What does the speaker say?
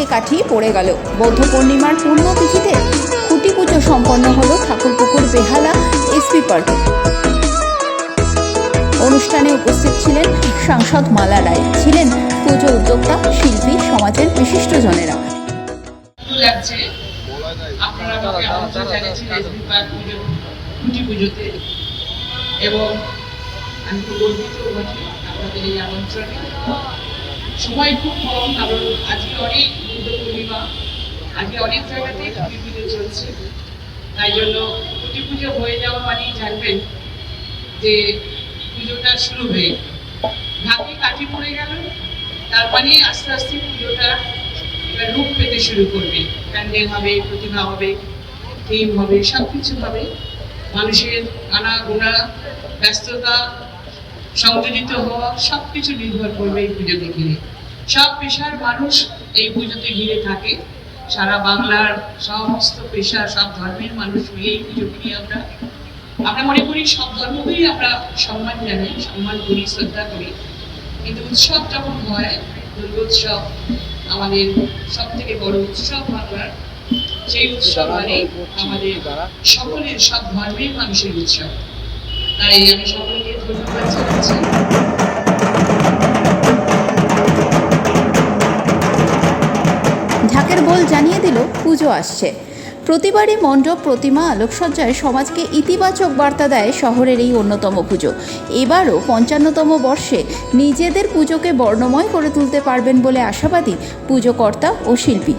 ঢাকে কাঠি পড়ে গেল। বৌদ্ধ পূর্ণিমার পূর্ণ তিথিতে খুঁটি পুজো সম্পন্ন হলো ঠাকুরপুকুর বেহালা এসপি পার্কে। অনুষ্ঠানে উপস্থিত ছিলেন সাংসদ মালা রায়। ছিলেন পুজো উদ্যোক্তা, শিল্পী, সমাজের বিশিষ্ট জনেরা। আপনারা আমাকে আমন্ত্রণ পুজোতে এবং আমি খুব গর্বিত আপনাদের এই আমন্ত্রণে। সময় খুব কম, কারণ আজকে অনেক আজকে অনেক জায়গাতে খুঁটি পুজো চলছে। তাই জন্য খুঁটি পুজো হয়ে যাওয়া মানেই জানবেন যে পুজোটা শুরু হয়ে ঢাকি কাঠি পড়ে গেল। তার মানে আস্তে আস্তে পুজোটা এবার রূপ পেতে শুরু করবে। প্যান্ডেল হবে, প্রতিমা হবে, থিম হবে সব কিছু হবে। মানুষের আনা গোনা ব্যস্ততা, সংযোজিত হওয়া সব কিছু নির্ভর করবে এই পুজোকে ঘিরে। সব পেশার মানুষ এই পুজোতে ঘিরে থাকে। সারা বাংলার সমস্ত পেশা সব ধর্মের মানুষ মিলে পুজোকে আমরা। আমরা মনে করি সব ধর্মকেই আমরা সম্মান জানাই সম্মান করি শ্রদ্ধা করি। কিন্তু উৎসব যখন হয় দুর্গোৎসব আমাদের সব থেকে বড় উৎসব বাংলার। সেই উৎসব মানে আমাদের সকলের সব ধর্মের মানুষের উৎসব। তাই আমি সকলকে ধন্যবাদ জানাচ্ছি। পুজো আসছে। প্রতিবারই মণ্ডপ, প্রতিমা, আলোকসজ্জায় সমাজকে ইতিবাচক বার্তা দেয় শহরের এই অন্যতম পুজো। এবারও পঞ্চান্নতম বর্ষে নিজেদের পুজোকে বর্ণময় করে তুলতে পারবেন বলে আশাবাদী পুজোকর্তা ও শিল্পী।